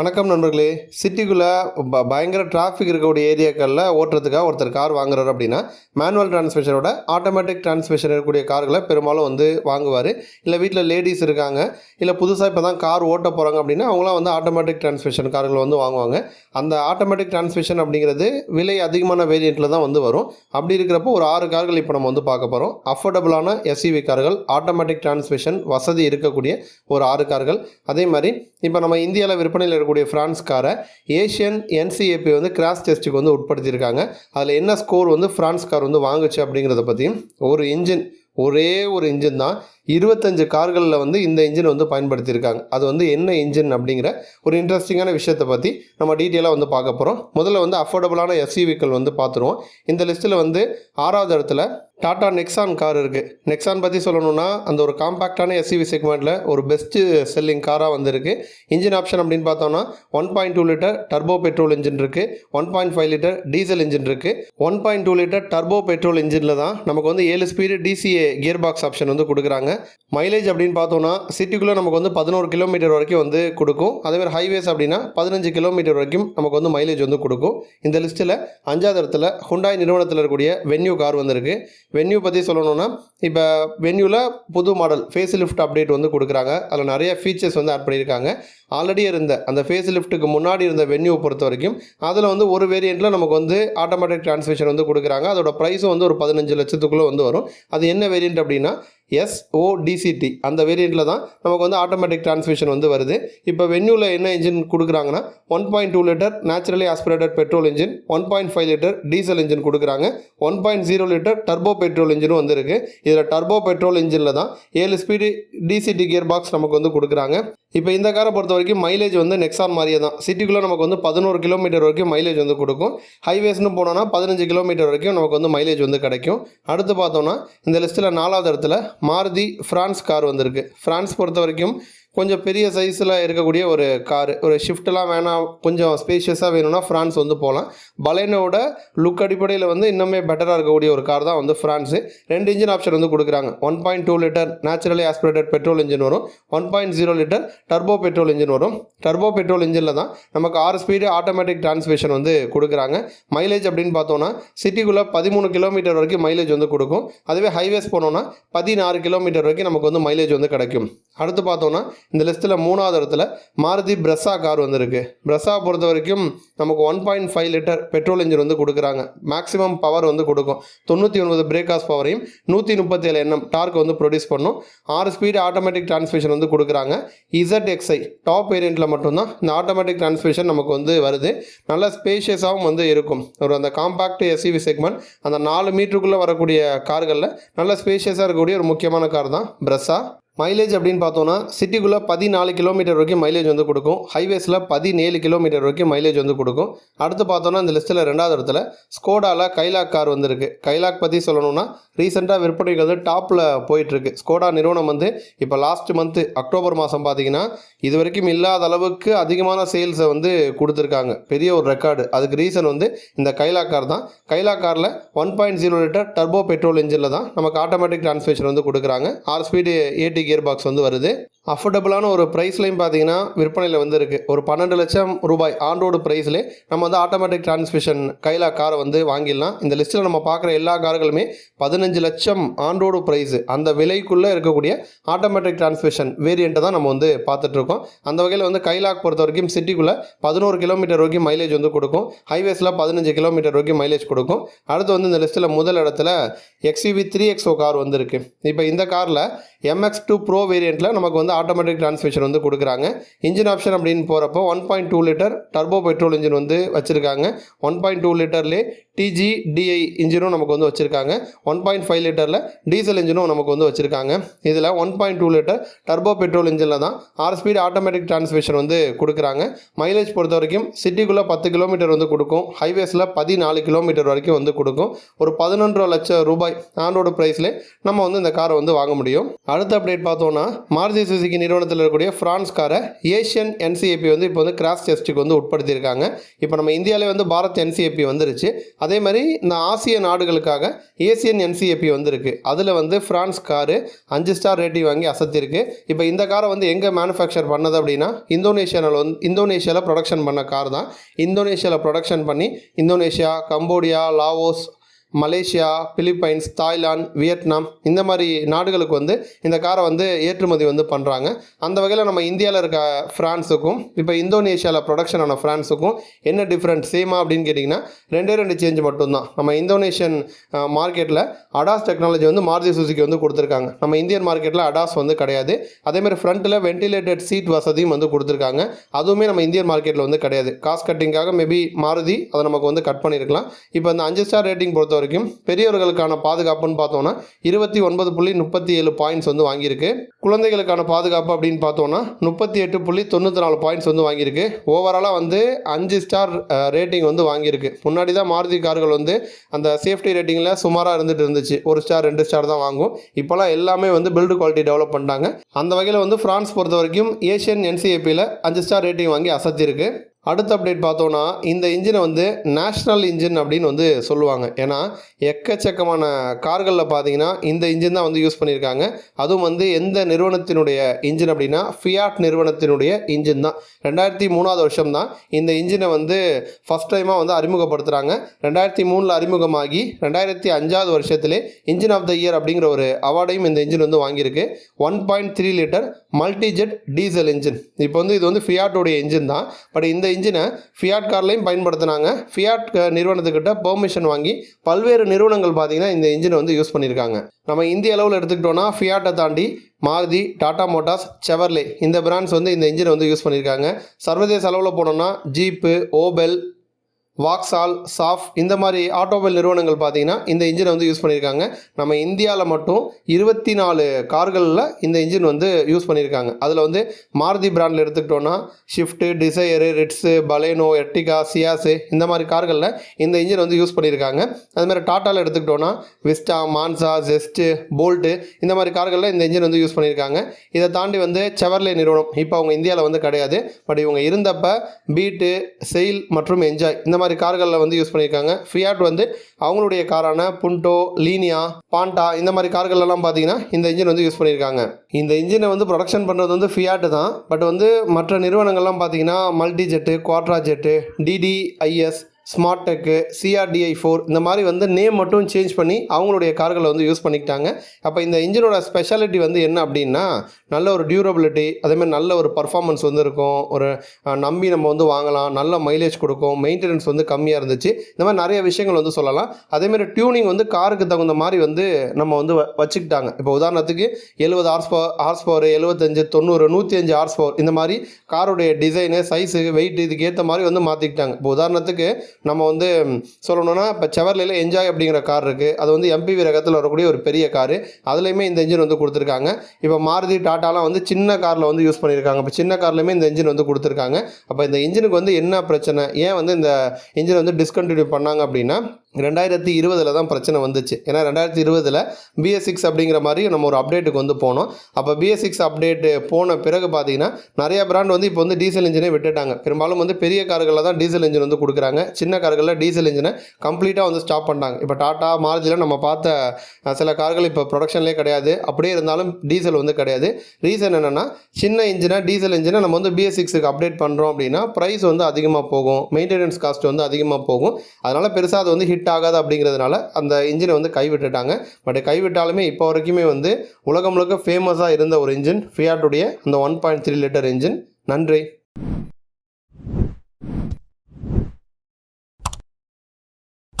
வணக்கம் நண்பர்களே. சிட்டிக்குள்ளே ப பயங்கர டிராஃபிக் இருக்கக்கூடிய ஏரியாக்களில் ஓட்டுறதுக்காக ஒருத்தர் கார் வாங்குறாரு அப்படின்னா மேனுவல் டிரான்ஸ்மிஷனோட ஆட்டோமேட்டிக் டிரான்ஸ்மிஷன் இருக்கக்கூடிய கார்களை பெரும்பாலும் வந்து வாங்குவார். இல்லை வீட்டில் லேடிஸ் இருக்காங்க இல்லை புதுசாக இப்போ தான் கார் ஓட்ட போகிறாங்க அப்படின்னா அவங்களாம் வந்து ஆட்டோமேட்டிக் டிரான்ஸ்மிஷன் கார்கள் வந்து வாங்குவாங்க. அந்த ஆட்டோமேட்டிக் டிரான்ஸ்மிஷன் அப்படிங்கிறது விலை அதிகமான வேரியண்ட்டில் தான் வந்து வரும். அப்படி இருக்கிறப்போ ஒரு ஆறு கார்கள் இப்போ நம்ம வந்து பார்க்க போகிறோம் அஃபோர்டபுளான எஸ்இவி கார்கள் ஆட்டோமேட்டிக் டிரான்ஸ்மிஷன் வசதி இருக்கக்கூடிய ஒரு ஆறு கார்கள் அதே மாதிரி இப்போ நம்ம இந்தியாவில் விற்பனையில் இருக்கக்கூடிய ஃப்ரான்ஸ்காரை ஏஷியன் என்சிஏபி வந்து கிராஸ் டெஸ்ட்டுக்கு வந்து உட்படுத்தியிருக்காங்க. அதில் என்ன ஸ்கோர் வந்து ஃப்ரான்ஸ் கார் வந்து வாங்குச்சு அப்படிங்கிறத பற்றியும் ஒரு இன்ஜின் ஒரே ஒரு இன்ஜின் தான். இருபத்தஞ்சு கார்களில் வந்து இந்த இன்ஜின் வந்து பயன்படுத்தியிருக்காங்க. அது வந்து என்ன இன்ஜின் அப்படிங்கிற ஒரு இன்ட்ரெஸ்டிங்கான விஷயத்தை பற்றி நம்ம டீட்டெயிலாக வந்து பார்க்க போகிறோம் முதல்ல வந்து அஃபோர்டபுளான எஸ்யூவிக்கள் வந்து பார்த்துருவோம். இந்த லிஸ்ட்டில் வந்து ஆறாவது இடத்துல டாடா நெக்ஸான் கார் இருக்குது நெக்ஸான் பற்றி சொல்லணும்னா அந்த ஒரு காம்பேக்டான எஸ்யூவி செக்மெண்ட்டில் ஒரு பெஸ்ட்டு செல்லிங் காராக வந்திருக்கு. இன்ஜின் ஆப்ஷன் அப்படின்னு பார்த்தோம்னா one point two litre turbo petrol engine இருக்குது one point five litre diesel engine இருக்குது one point two litre turbo petrol இன்ஜினில் தான் நமக்கு வந்து ஏழு speed DCA gear box option வந்து கொடுக்குறாங்க. மைலேஜ் அப்படின்னு பார்த்தோன்னா சிட்டிக்குள்ளே நமக்கு வந்து பதினோரு கிலோமீட்டர் வரைக்கும் வந்து கொடுக்கும். அதேமாதிரி ஹைவேஸ் அப்படின்னா பதினஞ்சு கிலோமீட்டர் வரைக்கும் நமக்கு வந்து மைலேஜ் வந்து கொடுக்கும். இந்த லிஸ்ட்டில் அஞ்சாவது இடத்துல ஹுண்டாய் நிறுவனத்தில் இருக்கக்கூடிய வென்யூ கார் வந்திருக்கு. வென்யூ பற்றி சொல்லணும்னா இப்போ வென்யூவில் புது மாடல் ஃபேஸ் லிஃப்ட் அப்டேட் வந்து கொடுக்குறாங்க. அதில் நிறைய ஃபீச்சர்ஸ் வந்து ஆட் பண்ணியிருக்காங்க. ஆல்ரெடி இருந்த அந்த ஃபேஸ் லிஃப்ட்டுக்கு முன்னாடி இருந்த வென்யூ பொறுத்த வரைக்கும் அதில் வந்து ஒரு வேரியண்ட்டில் நமக்கு வந்து ஆட்டோமேட்டிக் டிரான்ஸ்மிஷன் வந்து கொடுக்குறாங்க. அதோட ப்ரைஸும் வந்து ஒரு பதினஞ்சு லட்சத்துக்குள்ளே வந்து வரும். அது என்ன வேரியண்ட் அப்படின்னா எஸ்ஓடிசிடி அந்த வேரியண்ட்டில் தான் நமக்கு வந்து ஆட்டோமேட்டிக் டிரான்ஸ்மிஷன் வந்து வருது. இப்போ வென்யூவில் என்ன இன்ஜின் கொடுக்குறாங்கன்னா one point two litre naturally aspirated petrol engine one point five litre diesel engine கொடுக்குறாங்க. One point zero litre turbo petrol இன்ஜினும் வந்திருக்கு. இதில் டர்போ பெட்ரோல் இன்ஜினில் தான் ஏழு ஸ்பீடு டிசிடி கியர் பாக்ஸ் நமக்கு வந்து கொடுக்குறாங்க. இப்போ இந்த காரை பொறுத்த வரைக்கும் மைலேஜ் வந்து நெக்ஸான் மாதிரியே தான். சிட்டிக்குள்ளே நமக்கு வந்து பதினோரு கிலோமீட்டர் வரைக்கும் மைலேஜ் வந்து கொடுக்கும். ஹைவேஸ்னு போனோன்னா பதினஞ்சு கிலோமீட்டர் வரைக்கும் நமக்கு வந்து மைலேஜ் வந்து கிடைக்கும். அடுத்து பார்த்தோம்னா இந்த லிஸ்ட்டில் நாலாவது இடத்துல மாருதி ஃப்ரான்ஸ் கார் வந்திருக்கு. ஃப்ரான்ஸ் பொறுத்த வரைக்கும் கொஞ்சம் பெரிய சைஸில் இருக்கக்கூடிய ஒரு காரு ஒரு ஷிஃப்ட்லாம் வேணாம் கொஞ்சம் ஸ்பேஷியஸாக வேணும்னா ஃப்ரான்ஸ் வந்து போகலாம். பலேனோட லுக் அடிப்படையில் வந்து இன்னுமே பெட்டராக இருக்கக்கூடிய ஒரு கார் தான் வந்து ஃப்ரான்ஸு ரெண்டு இன்ஜின் ஆப்ஷன் வந்து கொடுக்குறாங்க. One point two litre naturally aspirated petrol engine வரும். One point zero litre turbo petrol engine வரும். டர்போ பெட்ரோல் இன்ஜினில் தான் நமக்கு ஆறு ஸ்பீடு ஆட்டோமேட்டிக் டிரான்ஸ்மிஷன் வந்து கொடுக்குறாங்க. மைலேஜ் அப்படின்னு பார்த்தோன்னா சிட்டிக்குள்ளே பதிமூணு கிலோமீட்டர் வரைக்கும் மைலேஜ் வந்து கொடுக்கும். அதுவே ஹைவேஸ் போனோன்னா பதினாறு கிலோமீட்டர் வரைக்கும் நமக்கு வந்து மைலேஜ் வந்து கிடைக்கும். அடுத்து பார்த்தோன்னா இந்த லிஸ்ட்டில் மூணாவது இடத்துல மாருதி பிரஸா கார் வந்திருக்கு. பிரஸா பொறுத்த வரைக்கும் நமக்கு one point five litre petrol engine வந்து கொடுக்குறாங்க. மேக்ஸிமம் பவர் வந்து கொடுக்கும். தொண்ணூற்றி ஒன்பது பிரேக்காஸ் பவரையும் நூற்றி முப்பத்தேழு எண்ணம் டார்க் வந்து ப்ரொடியூஸ் பண்ணும். ஆறு ஸ்பீடு ஆட்டோமேட்டிக் டிரான்ஸ்மிஷன் வந்து கொடுக்குறாங்க. இசட் எக்ஸ்ஐ டாப் வேரியண்ட்டில் மட்டும்தான் இந்த ஆட்டோமேட்டிக் டிரான்ஸ்மிஷன் நமக்கு வந்து வருது. நல்ல ஸ்பேஷியஸாகவும் வந்து இருக்கும். ஒரு அந்த காம்பாக்ட் எஸ்யூவி செக்மெண்ட் அந்த நாலு மீட்டருக்குள்ளே வரக்கூடிய கார்களில் நல்ல ஸ்பேஷியஸாக இருக்கக்கூடிய ஒரு முக்கியமான கார் தான் பிரஸா மைலேஜ் அப்படின்னு பார்த்தோன்னா சிட்டிக்குள்ளே பதினாலு கிலோமீட்டர் வரைக்கும் மைலேஜ் வந்து கொடுக்கும். ஹைவேஸில் பதினேழு கிலோமீட்டர் வரைக்கும் மைலேஜ் வந்து கொடுக்கும். அடுத்து பார்த்தோன்னா இந்த லிஸ்ட்டில் ரெண்டாவது இடத்துல ஸ்கோடாவில் கைலாக் கார் வந்திருக்கு. கைலாக் பற்றி சொல்லணும்னா ரீசெண்டாக விற்பனைக்கு வந்து டாப்பில் போயிட்டுருக்கு. ஸ்கோடா நிறுவனம் வந்து இப்போ லாஸ்ட் மந்த்து அக்டோபர் மாதம் பார்த்தீங்கன்னா இது வரைக்கும் இல்லாத அளவுக்கு அதிகமான சேல்ஸை வந்து கொடுத்துருக்காங்க. பெரிய ஒரு ரெக்கார்டு அதுக்கு ரீசன் வந்து இந்த கைலாக் கார் தான். கைலாக் காரில் one point zero litre turbo petrol இன்ஜினில் தான் நமக்கு ஆட்டோமேட்டிக் டிரான்ஸ்மிஷன் வந்து கொடுக்குறாங்க. ஆறு ஸ்பீடு ஏடி கியர் பாக்ஸ் வந்து வருது. அஃபோர்டபுளான ஒரு ப்ரைஸ்லையும் பார்த்தீங்கன்னா விற்பனையில் வந்து இருக்குது ஒரு பன்னெண்டு லட்சம் ரூபாய் ஆண்டோடு ப்ரைஸ்லேயே நம்ம வந்து ஆட்டோமேட்டிக் டிரான்ஸ்மிஷன் கைலா காரை வந்து வாங்கிடலாம். இந்த லிஸ்ட்டில் நம்ம பார்க்குற எல்லா கார்களுமே பதினஞ்சு லட்சம் ஆண்டோடு ப்ரைஸு அந்த விலைக்குள்ளே இருக்கக்கூடிய ஆட்டோமேட்டிக் டிரான்ஸ்மிஷன் வேரியண்ட்டை தான் நம்ம வந்து பார்த்துட்ருக்கோம். அந்த வகையில் வந்து கைலாக் பொறுத்த வரைக்கும் சிட்டிக்குள்ளே பதினோரு கிலோமீட்டர் வரைக்கும் மைலேஜ் வந்து கொடுக்கும். ஹைவேஸில் பதினஞ்சு கிலோமீட்டர் வரைக்கும் மைலேஜ் கொடுக்கும். அடுத்து வந்து இந்த லிஸ்ட்டில் முதல் இடத்துல எக்ஸிவி த்ரீ எக்ஸோ கார் வந்துருக்கு. இப்போ இந்த காரில் எம்எக்ஸ் டூ ப்ரோ வேரியண்ட்டில் நமக்கு வந்து ஆட்டோமேட்டிக் டிரான்ஸ்மிஷன் வந்து கொடுக்குறாங்க. இன்ஜின் ஆப்ஷன் அப்படின்னு போகிறப்போ one point two litre turbo petrol engine வந்து வச்சுருக்காங்க. ஒன் பாயிண்ட் டூ லிட்டர்லேயே டிஜிடிஐ இன்ஜினும் நமக்கு வந்து வச்சுருக்காங்க. ஒன் பாயிண்ட் ஃபைவ் லிட்டரில் டீசல் இன்ஜினும் நமக்கு வந்து வச்சுருக்காங்க. இதில் one point two litre turbo petrol இன்ஜினில் தான் ஆறு ஸ்பீட் ஆட்டோமேட்டிக் டிரான்ஸ்மிஷன் வந்து கொடுக்குறாங்க. மைலேஜ் பொறுத்த வரைக்கும் சிட்டிக்குள்ளே பத்து கிலோமீட்டர் வந்து கொடுக்கும். ஹைவேஸில் பதினாலு கிலோமீட்டர் வரைக்கும் வந்து கொடுக்கும். ஒரு பதினொன்றரை லட்சம் ரூபாய் ஆண்டோட ப்ரைஸில் நம்ம வந்து இந்த காரை வந்து வாங்க முடியும். அடுத்த அப்டேட் பார்த்தோன்னா மாருதி சுசுகி நிறுவனத்தில் இருக்கக்கூடிய ஃப்ரான்ஸ் காரை ஏஷியன் என்சிஏபி வந்து இப்போ வந்து கிராஸ் டெஸ்ட்டுக்கு வந்து உட்படுத்தியிருக்காங்க. இப்போ நம்ம இந்தியாவிலே வந்து பாரத் என்சிஏபி வந்துருச்சு. அது அதே மாதிரி இந்த ஆசிய நாடுகளுக்காக ஏசியன் என்சிஏபி வந்திருக்கு. அதில் வந்து ஃப்ரான்ஸ் காரு அஞ்சு ஸ்டார் ரேட்டிங் வாங்கி அசத்திருக்கு. இப்போ இந்த காரை வந்து எங்கே மேனுஃபேக்சர் பண்ணது அப்படின்னா இந்தோனேஷியாவில் வந்து இந்தோனேஷியாவில் ப்ரொடக்ஷன் பண்ண கார் தான். இந்தோனேஷியாவில் ப்ரொடக்ஷன் பண்ணி Indonesia Cambodia Laos Malaysia Philippines Thailand Vietnam இந்த மாதிரி நாடுகளுக்கு வந்து இந்த காரை வந்து ஏற்றுமதி வந்து பண்ணுறாங்க அந்த வகையில் நம்ம இந்தியாவில் இருக்க ஃப்ரான்ஸுக்கும் இப்போ இந்தோனேஷியாவில் ப்ரொடக்ஷன் ஆன ஃப்ரான்ஸுக்கும் என்ன டிஃப்ரெண்ட் சேமா அப்படின்னு கேட்டிங்கன்னா ரெண்டே ரெண்டு சேஞ்ச் மட்டும்தான். நம்ம இந்தோனேஷியன் மார்க்கெட்டில் அடாஸ் டெக்னாலஜி வந்து மாருதி சுசுக்கு வந்து கொடுத்துருக்காங்க. நம்ம இந்தியன் மார்க்கெட்டில் அடாஸ் வந்து கிடையாது. அதேமாதிரி ஃப்ரண்ட்டில் வென்டிலேட்டட் சீட் வசதியும் வந்து கொடுத்துருக்காங்க. அதுவுமே நம்ம இந்தியன் மார்க்கெட்டில் வந்து கிடையாது. காஸ்ட் கட்டிங்காக மேபி மாருதி அதை நமக்கு வந்து கட் பண்ணியிருக்கலாம் இப்போ இந்த அஞ்சு ஸ்டார் ரேட்டிங் பொறுத்த வரைக்கும் பெரியவர்களுக்கான பாதுகாப்புன்னு பார்த்தோம்னா இருபத்தி ஒன்பது புள்ளி முப்பத்தி ஏழு பாயிண்ட்ஸ் வந்து வாங்கியிருக்கு. குழந்தைகளுக்கான பாதுகாப்பு அப்படின்னு பார்த்தோம்னா முப்பத்தி எட்டு புள்ளி தொண்ணூற்றி நாலு பாயிண்ட்ஸ் வந்து வாங்கியிருக்கு. ஓவராலாக வந்து அஞ்சு ஸ்டார் ரேட்டிங் வந்து வாங்கியிருக்கு. முன்னாடி தான் மாருதி கார்கள் வந்து அந்த சேஃப்டி ரேட்டிங்கில் சுமாராக இருந்துட்டு இருந்துச்சு. ஒரு ஸ்டார் ரெண்டு ஸ்டார் தான் வாங்கும். இப்போலாம் எல்லாமே வந்து பில்டு குவாலிட்டி டெவலப் பண்ணிட்டாங்க. அந்த வகையில் வந்து ஃப்ரான்ஸ் பொறுத்த வரைக்கும் ஏஷியன் என்சிஏபியில் அஞ்சு ஸ்டார் ரேட்டிங் வாங்கி அசத்திருக்கு அடுத்த அப்டேட் பார்த்தோன்னா இந்த இன்ஜினை வந்து நேஷ்னல் இன்ஜின் அப்படின்னு வந்து சொல்லுவாங்க. ஏன்னா எக்கச்சக்கமான கார்களில் பார்த்தீங்கன்னா இந்த இன்ஜின் தான் வந்து யூஸ் பண்ணியிருக்காங்க. அதுவும் வந்து எந்த நிறுவனத்தினுடைய இன்ஜின் அப்படின்னா ஃபியாட் நிறுவனத்தினுடைய இன்ஜின் தான். ரெண்டாயிரத்தி மூணாவது வருஷம் தான் இந்த இன்ஜினை வந்து ஃபஸ்ட் டைமாக வந்து அறிமுகப்படுத்துகிறாங்க ரெண்டாயிரத்தி மூணில் அறிமுகமாகி ரெண்டாயிரத்தி அஞ்சாவது வருஷத்திலே இன்ஜின் ஆஃப் த இயர் அப்படிங்கிற ஒரு அவார்டையும் இந்த இன்ஜின் வந்து வாங்கியிருக்கு. One point three litre multijet diesel engine இப்போ வந்து இது வந்து ஃபியாட்டோடைய இன்ஜின் தான். பட் இந்த இன்ஜினை ஃபியாட் கார்லையும் பயன்படுத்தினாங்க. ஃபியாட் நிறுவனத்துக்கிட்ட பெர்மிஷன் வாங்கி பல்வேறு நிறுவனங்கள் பார்த்தீங்கன்னா இந்த இன்ஜினை வந்து யூஸ் பண்ணியிருக்காங்க. நம்ம இந்திய அளவில் எடுத்துக்கிட்டோன்னா ஃபியாட்டை தாண்டி மாருதி டாடா மோட்டார்ஸ் செவர்லே இந்த பிராண்ட்ஸ் வந்து இந்த இன்ஜினை வந்து யூஸ் பண்ணியிருக்காங்க. சர்வதேச அளவில் போனோம்னா ஜீப்பு ஓபெல் வாக்ஸால் சாஃப் இந்த மாதிரி ஆட்டோமொபைல் நிறுவனங்கள் பார்த்தீங்கன்னா இந்த இன்ஜினை வந்து யூஸ் பண்ணியிருக்காங்க. நம்ம இந்தியாவில் மட்டும் இருபத்தி நாலு கார்களில் இந்த இன்ஜின் வந்து யூஸ் பண்ணியிருக்காங்க. அதில் வந்து மாருதி பிராண்டில் எடுத்துக்கிட்டோன்னா Swift Dzire Ritz Baleno Ertiga Ciaz இந்த மாதிரி கார்களில் இந்த இன்ஜின் வந்து யூஸ் பண்ணியிருக்காங்க. அது மாதிரி டாட்டாவில் எடுத்துக்கிட்டோன்னா விஸ்டா மான்சா ஜெஸ்ட்டு போல்ட்டு இந்த மாதிரி கார்களில் இந்த இன்ஜின் வந்து யூஸ் பண்ணியிருக்காங்க. இதை தாண்டி வந்து செவர்லே நிறுவனம் இப்போ அவங்க இந்தியாவில் வந்து கிடையாது. பட் இவங்க இருந்தப்போ பீட்டு செயில் மற்றும் என்ஜாய் இந்த மாதிரி கார்களில் வந்து யூஸ் பண்ணியிருக்காங்க. ஃபியாட் வந்து அவங்களுடைய காரான புண்டோ லீனியா பாண்டா இந்த மாதிரி கார்கள்லாம் பார்த்தீங்கன்னா இந்த இன்ஜின் வந்து யூஸ் பண்ணியிருக்காங்க. இந்த இன்ஜினை வந்து ப்ரொடக்ஷன் பண்ணுறது வந்து ஃபியாட்டு தான். பட் வந்து மற்ற நிறுவனங்கள்லாம் பார்த்தீங்கன்னா multi jet quadra jet DDIS smart tech CRDI four இந்த மாதிரி வந்து நேம் மட்டும் சேஞ்ச் பண்ணி அவங்களுடைய கார்களை வந்து யூஸ் பண்ணிக்கிட்டாங்க. அப்போ இந்த இன்ஜினோட ஸ்பெஷாலிட்டி வந்து என்ன அப்படின்னா நல்ல ஒரு டியூரபிலிட்டி அதேமாதிரி நல்ல ஒரு பர்ஃபார்மன்ஸ் வந்து இருக்கும். ஒரு நம்பி நம்ம வந்து வாங்கலாம் நல்ல மைலேஜ் கொடுக்கும் மெயின்டெனன்ஸ் வந்து கம்மியாக இருந்துச்சு. இந்த மாதிரி நிறைய விஷயங்கள் வந்து சொல்லலாம். அதேமாதிரி டியூனிங் வந்து காருக்கு தகுந்த மாதிரி வந்து நம்ம வந்து வ- வச்சுக்கிட்டாங்க. இப்போ உதாரணத்துக்கு எழுபது ஹார்ஸ் பவர் ஹார்ஸ் பவர் எழுபத்தஞ்சு தொண்ணூறு நூற்றி அஞ்சு ஹார்ஸ் பவர் இந்த மாதிரி காருடைய டிசைனு சைஸு வெயிட் இதுக்கு ஏற்ற மாதிரி வந்து மாற்றிக்கிட்டாங்க இப்போ உதாரணத்துக்கு நம்ம வந்து சொல்லணும்னா இப்போ செவர்லையில் என்ஜாய் அப்படிங்கிற கார் இருக்குது அது வந்து எம்பிவி ரகத்தில் வரக்கூடிய ஒரு பெரிய காரு அதுலேயுமே இந்த இன்ஜின் வந்து கொடுத்துருக்காங்க. இப்போ மாருதி டாட்டாலாம் வந்து சின்ன காரில் வந்து யூஸ் பண்ணியிருக்காங்க. இப்போ சின்ன கார்லையுமே இந்த இன்ஜின் வந்து கொடுத்துருக்காங்க. அப்போ இந்த இன்ஜினுக்கு வந்து என்ன பிரச்சனை? ஏன் வந்து இந்த இன்ஜின் வந்து டிஸ்கண்டினியூ பண்ணாங்க அப்படின்னா ரெண்டாயிரத்தி இருபதில் தான் பிரச்சனை வந்துச்சு. ஏன்னா ரெண்டாயிரத்தி இருபதில் பிஎஸ் சிக்ஸ் அப்படிங்கிற மாதிரி நம்ம ஒரு அப்டேட்டுக்கு வந்து போனோம். அப்போ பிஎஸ் சிக்ஸ் அப்டேட்டு போன பிறகு பார்த்தீங்கன்னா நிறைய பிராண்ட் வந்து இப்போ வந்து டீசல் இன்ஜினே விட்டுட்டாங்க. பெரும்பாலும் வந்து பெரிய கார்களில் தான் டீசல் இன்ஜின் வந்து கொடுக்குறாங்க. சின்ன கார்களில் டீசல் இன்ஜினை கம்ப்ளீட்டாக வந்து ஸ்டாப் பண்ணாங்க இப்போ டாட்டா மாருதியில் நம்ம பார்த்த சில கார்கள் இப்போ ப்ரொடக்ஷன்லேயே கிடையாது. அப்படியே இருந்தாலும் டீசல் வந்து கிடையாது. ரீசன் என்னென்னா சின்ன இன்ஜினை டீசல் இன்ஜினை நம்ம வந்து பிஎஸ் சிக்ஸுக்கு அப்டேட் பண்ணுறோம் அப்படின்னா ப்ரைஸ் வந்து அதிகமாக போகும். மெயின்டெனன்ஸ் காஸ்ட் வந்து அதிகமாக போகும். அதனால் பெருசாக அது வந்து ஹிட் ஹிட் ஆகாது அப்படிங்கிறதுனால அந்த இன்ஜினை வந்து கைவிட்டுட்டாங்க. பட் கைவிட்டாலுமே இப்போ வரைக்குமே வந்து உலகம் முழுக்க ஃபேமஸாக இருந்த ஒரு இன்ஜின் ஃபியாட்டுடைய அந்த one point three litre engine நன்றி.